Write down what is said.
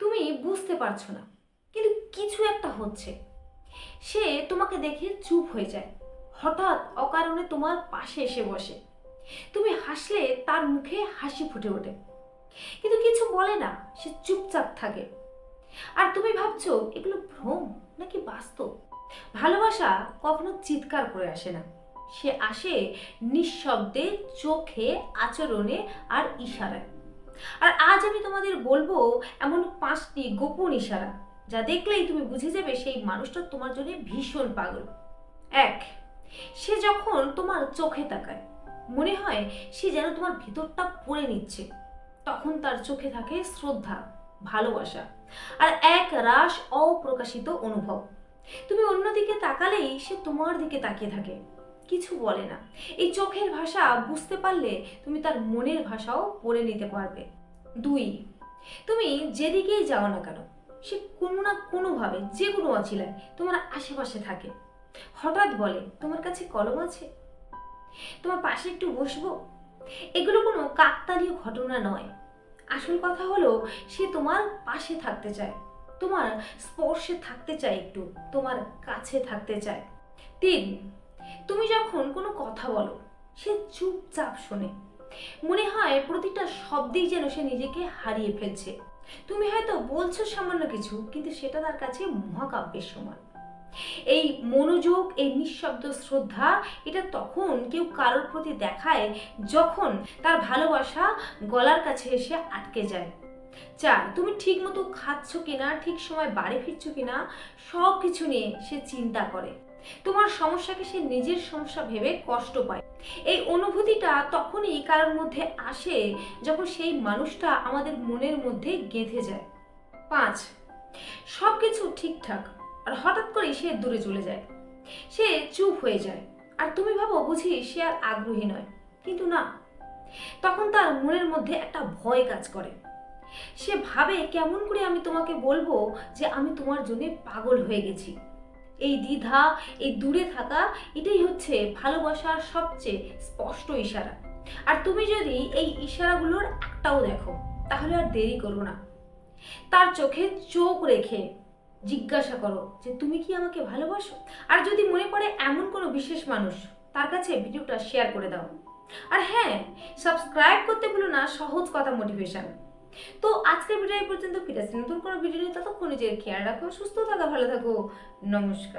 তুমি বুঝতে পারছ না, কিন্তু কিছু একটা হচ্ছে। সে তোমাকে দেখে চুপ হয়ে যায়, হঠাৎ অকারণে তোমার পাশে এসে বসে। তুমি হাসলে তার মুখে হাসি ফুটে ওঠে, কিন্তু কিছু বলে না, সে চুপচাপ থাকে। আর তুমি ভাবছ, এগুলো ভ্রম নাকি বাস্তব? ভালোবাসা কখনো চিৎকার করে আসে না। সে আসে নিঃশব্দে চোখে, আচরণে আর ইশারায়। আর আজ আমি তোমাদের বলব এমন পাঁচটি গোপন ইশারা, যা দেখলেই তুমি বুঝে যাবে সেই মানুষটা তোমার জন্য ভীষণ পাগল। এক, সে যখন তোমার চোখে তাকায়, মনে হয় সে যেন তোমার ভিতরটা পড়ে নিচ্ছে। তখন তার চোখে থাকে শ্রদ্ধা, ভালোবাসা আর এক রাস অপ্রকাশিত অনুভব। তুমি অন্যদিকে তাকালেই সে তোমার দিকে তাকিয়ে থাকে। কিছু বলে না। এই চোখের ভাষা বুঝতে পারলে তুমি তার মনের ভাষাও পড়ে নিতে পারবে। দুই, তুমি যেদিকেই যাও না কেন, সে কোনো না কোনোভাবে, যে কোনো অছিলায় তোমার আশেপাশে থাকে। হঠাৎ বলে, তোমার কাছে কলম আছে? তোমার পাশে একটু বসবো? এগুলো কোনো কাকতালীয় ঘটনা নয়। আসল কথা হলো, সে তোমার পাশে থাকতে চায়। তোমার স্পর্শে থাকতে চায় একটু, তোমার কাছে থাকতে চায়। তিন তুমি যখন কোনো কথা বলো, সে চুপচাপ শোনে। মনে হয় প্রতিটা শব্দেই যেন সে নিজেকে হারিয়ে ফেলছে। তুমি হয়তো বলছো সামান্য কিছু, কিন্তু সেটা তার কাছে মহাকাব্যের সমান এই মনোযোগ, এই নিঃশব্দ শ্রদ্ধা, এটা তখন কেউ কারোর প্রতি দেখায় যখন তার ভালোবাসা গলার কাছে এসে আটকে যায়। চার, তুমি ঠিক মতো খাচ্ছ কিনা, ঠিক সময় বাড়ি ফিরছো কিনা সব কিছু নিয়ে সে চিন্তা করে। তোমার সমস্যাকে সে নিজের সমস্যা ভেবে কষ্ট পায়। এই অনুভূতিটা তখনই কারোর মধ্যে আসে যখন সেই মানুষটা আমাদের মনের মধ্যে গেঁথে যায়। পাঁচ সব কিছু ঠিকঠাক, আর হঠাৎ করেই সে দূরে চলে যায়। সে চুপ হয়ে যায়। আর তুমি ভাবো বুঝি সে আর আগ্রহী নয়। কিন্তু না, তখন তার মনের মধ্যে একটা ভয় কাজ করে। সে ভাবে কেমন করে আমি তোমাকে বলব যে আমি তোমার জন্য পাগল হয়ে গেছি। এই দ্বিধা, এই দূরে থাকা, এটাই হচ্ছে ভালোবাসার সবচেয়ে স্পষ্ট ইশারা। আর তুমি যদি এই ইশারাগুলোর একটাও দেখো, তাহলে আর দেরি করো না। তার চোখে চোখ রেখে জিজ্ঞাসা করো যে, তুমি কি আমাকে ভালোবাসো? আর যদি মনে পড়ে এমন কোনো বিশেষ মানুষ, তার কাছে ভিডিওটা শেয়ার করে দাও। আর হ্যাঁ সাবস্ক্রাইব করতে ভুলো না, সহজ কথা মোটিভেশন। তো আজকের পর্যন্ত ফিরে নতুন কোনো ভিডিও নিয়ে ততক্ষণ নিজের খেয়াল রাখো সুস্থ থাকা, ভালো থাকো। নমস্কার।